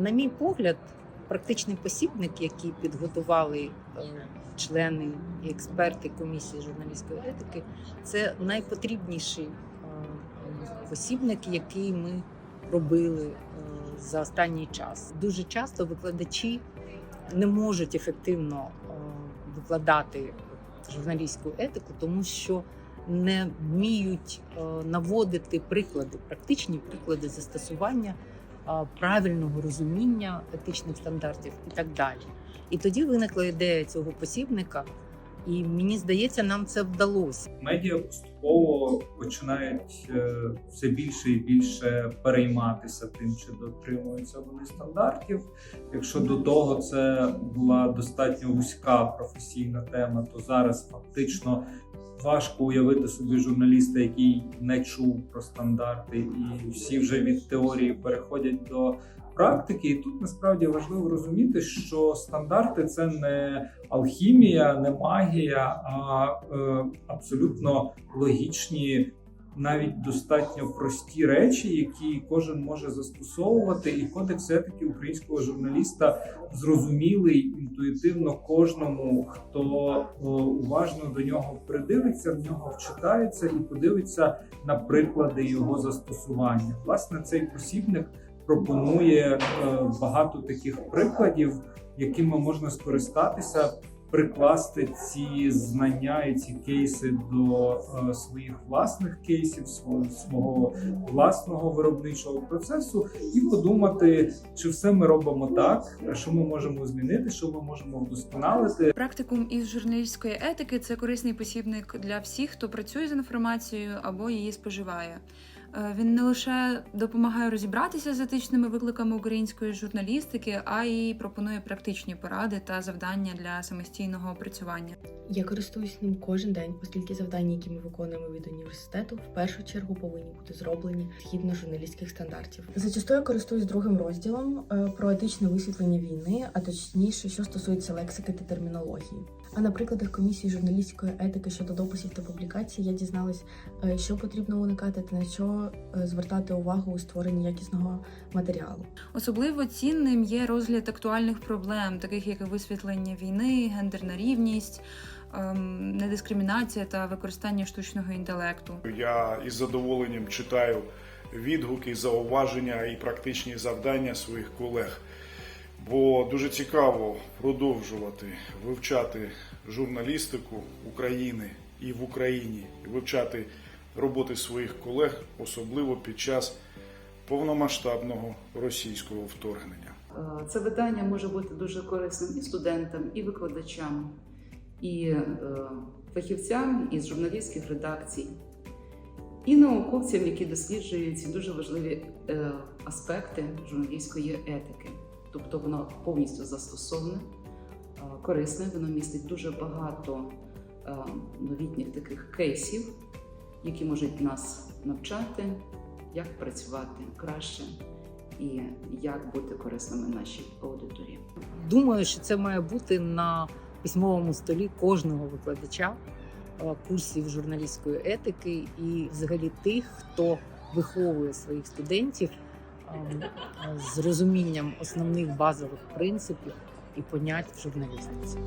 На мій погляд, практичний посібник, який підготували е, члени і експерти комісії журналістської етики, це найпотрібніший е, посібник, який ми робили е, за останній час. Дуже часто викладачі не можуть ефективно викладати журналістську етику, тому що не вміють наводити приклади, практичні приклади застосування правильного розуміння етичних стандартів і так далі. І тоді виникла ідея цього посібника, і мені здається, нам це вдалося. медіа поступово починають е, все більше і більше перейматися тим, чи дотримуються вони стандартів. Якщо до того це була достатньо вузька професійна тема, то зараз фактично важко уявити собі журналіста, який не чув про стандарти, і всі вже від теорії переходять до. Практики, і тут насправді важливо розуміти, що стандарти це не алхімія, не магія, а е, абсолютно логічні, навіть достатньо прості речі, які кожен може застосовувати. І кодекс етики українського журналіста зрозумілий інтуїтивно кожному, хто е, уважно до нього придивиться, в нього вчитається і подивиться на приклади його застосування. Власне, цей посібник пропонує е, багато таких прикладів, якими можна скористатися, прикласти ці знання і ці кейси до е, своїх власних кейсів, свого, свого власного виробничого процесу, і подумати, чи все ми робимо так, що ми можемо змінити, що ми можемо вдосконалити. Практикум із журналістської етики це корисний посібник для всіх, хто працює з інформацією або її споживає. Е, Він не лише допомагає розібратися з етичними викликами української журналістики, а й пропонує практичні поради та завдання для самостійного опрацювання. Я користуюсь ним кожен день, оскільки завдання, які ми виконуємо від університету, в першу чергу повинні бути зроблені згідно журналістських стандартів. Зачастую я користуюсь другим розділом е, про етичне висвітлення війни, а точніше, що стосується лексики та термінології. А на прикладах комісії журналістської етики щодо дописів та публікацій я дізналась, е, що потрібно уникати та на що е, звертати увагу у створенні якісного матеріалу. Особливо цінним є розгляд актуальних проблем, таких як висвітлення війни, гендерна рівність, ем, недискримінація та використання штучного інтелекту. Я із задоволенням читаю відгуки, зауваження і практичні завдання своїх колег. Бо дуже цікаво продовжувати вивчати журналістику України і в Україні, і вивчати роботи своїх колег, особливо під час повномасштабного російського вторгнення. Е, Це видання може бути дуже корисним і студентам, і викладачам, і е, фахівцям із журналістських редакцій, і науковцям, які досліджують ці дуже важливі е, аспекти журналістської етики. Тобто воно повністю застосоване, корисне, воно містить дуже багато новітніх таких кейсів, які можуть нас навчати, як працювати краще і як бути корисними нашій аудиторії. Думаю, що це має бути на письмовому столі кожного викладача е, курсів журналістської етики і взагалі тих, хто виховує своїх студентів ем, з розумінням основних базових принципів і понять в журналістиці.